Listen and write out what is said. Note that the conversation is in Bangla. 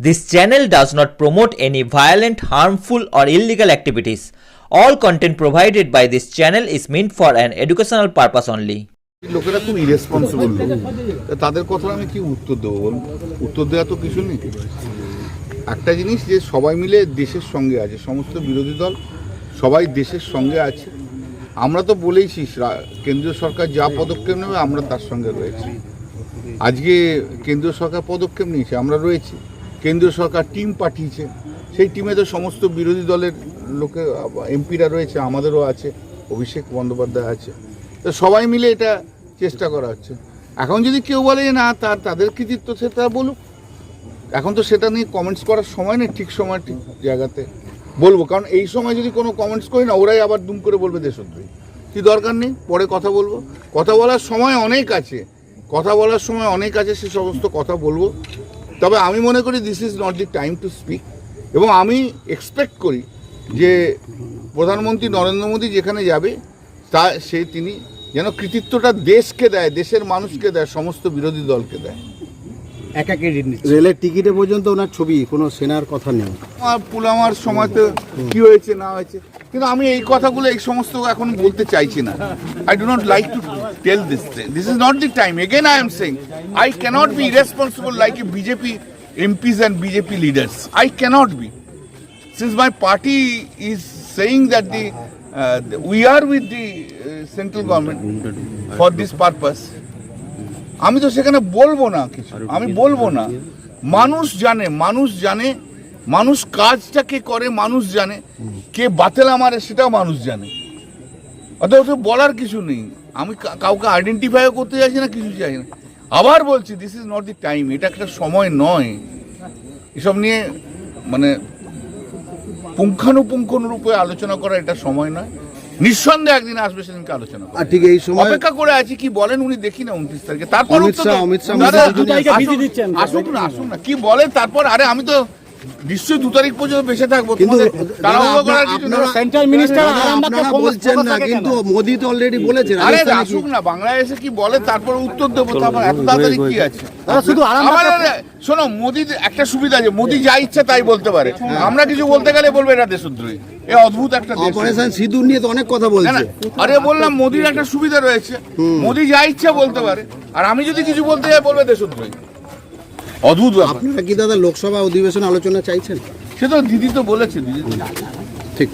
This channel does not promote any violent, harmful, or illegal activities. All content provided by this channel is meant for an educational purpose only. লোকেরা খুব ইরেসপন্সিবল তাদের কথা আমি কি উত্তর দেবো বলুন? উত্তর দেওয়া তো কিছু নেই। একটা জিনিস যে সবাই মিলে দেশের সঙ্গে আছে সমস্ত বিরোধী দল সবাই দেশের সঙ্গে আছে। আমরা তো বলেইছি কেন্দ্রীয় সরকার যা পদক্ষেপ নেবে আমরা তার সঙ্গে রয়েছি। আজকে কেন্দ্রীয় সরকার পদক্ষেপ নিয়েছে আমরা রয়েছি। কেন্দ্রীয় সরকার টিম পাঠিয়েছে। সেই টিমে তো সমস্ত বিরোধী দলের লোকে, এমপিরা রয়েছে, আমাদেরও আছে, অভিষেক বন্দ্যোপাধ্যায় আছে। তো সবাই মিলে এটা চেষ্টা করা হচ্ছে। এখন যদি কেউ বলে না তার তাদের কৃতিত্ব সে, তা বলুক। এখন তো সেটা নিয়ে কমেন্টস করার সময় নেই, ঠিক সময়, ঠিক জায়গাতে বলব। কারণ এই সময় যদি কোনো কমেন্টস করি না, ওরাই আবার দুম করে বলবে দেশদ্রোহী। কি দরকার নেই? পরে কথা বলব। কথা বলার সময় অনেক আছে। কথা বলার সময় অনেক আছে, সে সমস্ত কথা বলব। তবে আমি মনে করি this is not the time to speak এবং আমি এক্সপেক্ট করি যে প্রধানমন্ত্রী নরেন্দ্র মোদী যেখানে যাবে তা সে তিনি যেন কৃতিত্বটা দেশকে দেয় দেশের মানুষকে দেয় সমস্ত বিরোধী দলকে দেয়। রেলের টিকিটে পর্যন্ত ওনার ছবি কোনো সেনার কথা নেই। আমার পুলামার সময়তে কি হয়েছে না হয়েছে। কিন্তু আমি এই কথাগুলো এই সমস্ত এখন বলতে চাইছি না। I do not like to tell this this is not the time again I am saying I cannot be responsible like a BJP MPs and BJP leaders. I cannot be. since my party is saying that the uh, we are with the uh, central government for this purpose আমি তো সেখানে বলব না কিছু। আমি বলব না। মানুষ জানে মানুষ জানে মানুষ কাজটা কে করে মানুষ জানে। কে বাতেলা মারে সেটাও মানুষ জানে। ওসব বলার কিছু নেই। আমি কাউকে আইডেন্টিফাইও করতে চাইছি না কিছু চাই না। আবার বলছি this is not the time এটা একটা সময় নয়। এসব নিয়ে মানে পুঙ্খানুপুঙ্খ রূপে আলোচনা করা এটা সময় নয়। নিঃসন্দেহে একদিন আসবে সেদিনকে আলোচনা আর ঠিক এই সময় অপেক্ষা করে আছি কি বলেন উনি দেখি না উনত্রিশ তারিখে। তারপর আসুন, আসুক না আসুন না কি বলে তারপর আরে আমি তো নিশ্চয়ই দু তারিখ পর্যন্ত বেঁচে থাকব। কিন্তু সেন্ট্রাল মিনিস্টার বলছেন না কিন্তু মোদি তো অলরেডি বলেছে আরে আসুক না বাংলায় এসে কি বলে তারপর উত্তর দেবো তারপর এত তাড়াতাড়ি কি আছে? শুধু শোনো মোদি একটা সুবিধা আছে মোদি যা ইচ্ছা তাই বলতে পারে। আমরা কিছু বলতে গেলে বলবে এটা দেশদ্রোহী। এ অদ্ভুত একটা দেশ। অপারেশন সিঁদুর নিয়ে তো অনেক কথা বলছে। আরে বললাম মোদির একটা সুবিধা রয়েছে। মোদি যা ইচ্ছা বলতে পারে। আর আমি যদি কিছু বলতে যাই বলবে দেশদ্রোহী। অদ্ভুত আপনারা কি দাদা লোকসভা অধিবেশনে আলোচনা চাইছেন? সে তো দিদি তো বলেছে দিদি ঠিক।